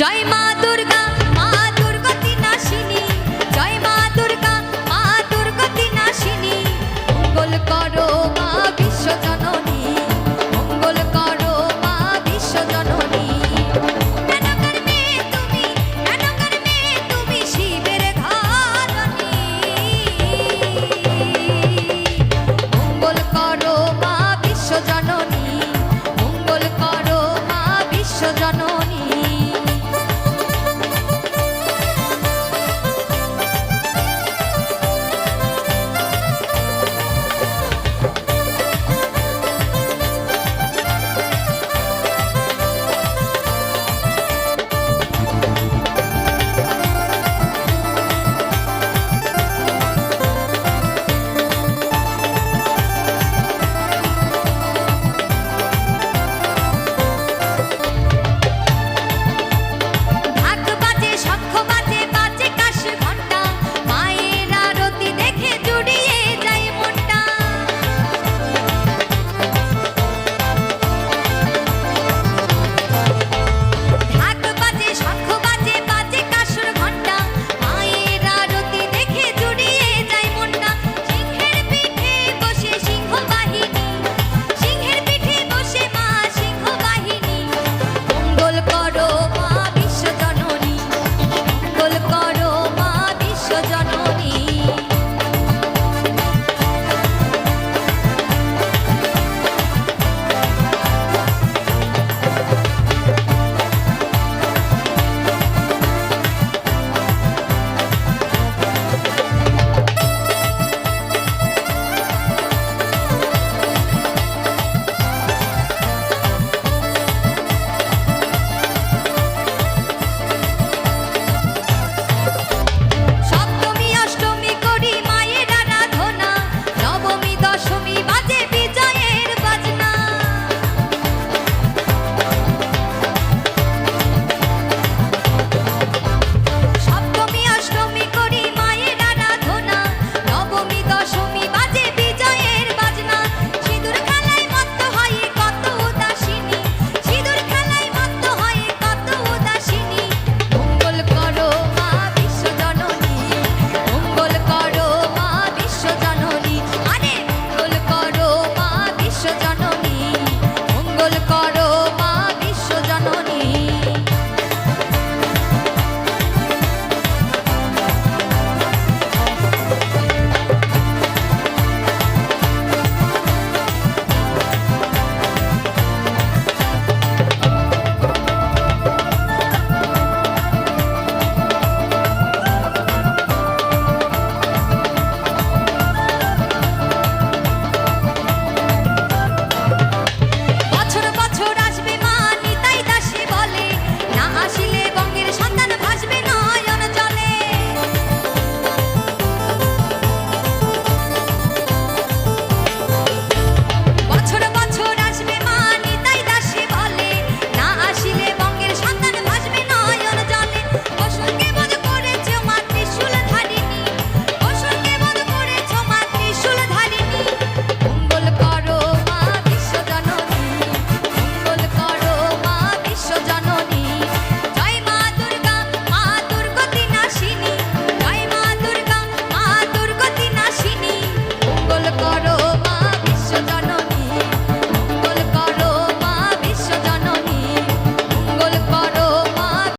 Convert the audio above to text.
জয় মা দুর্গা মা দুর্গতি নাশিনী জয় মা দুর্গা মা দুর্গতি নাশিনী মঙ্গল করো।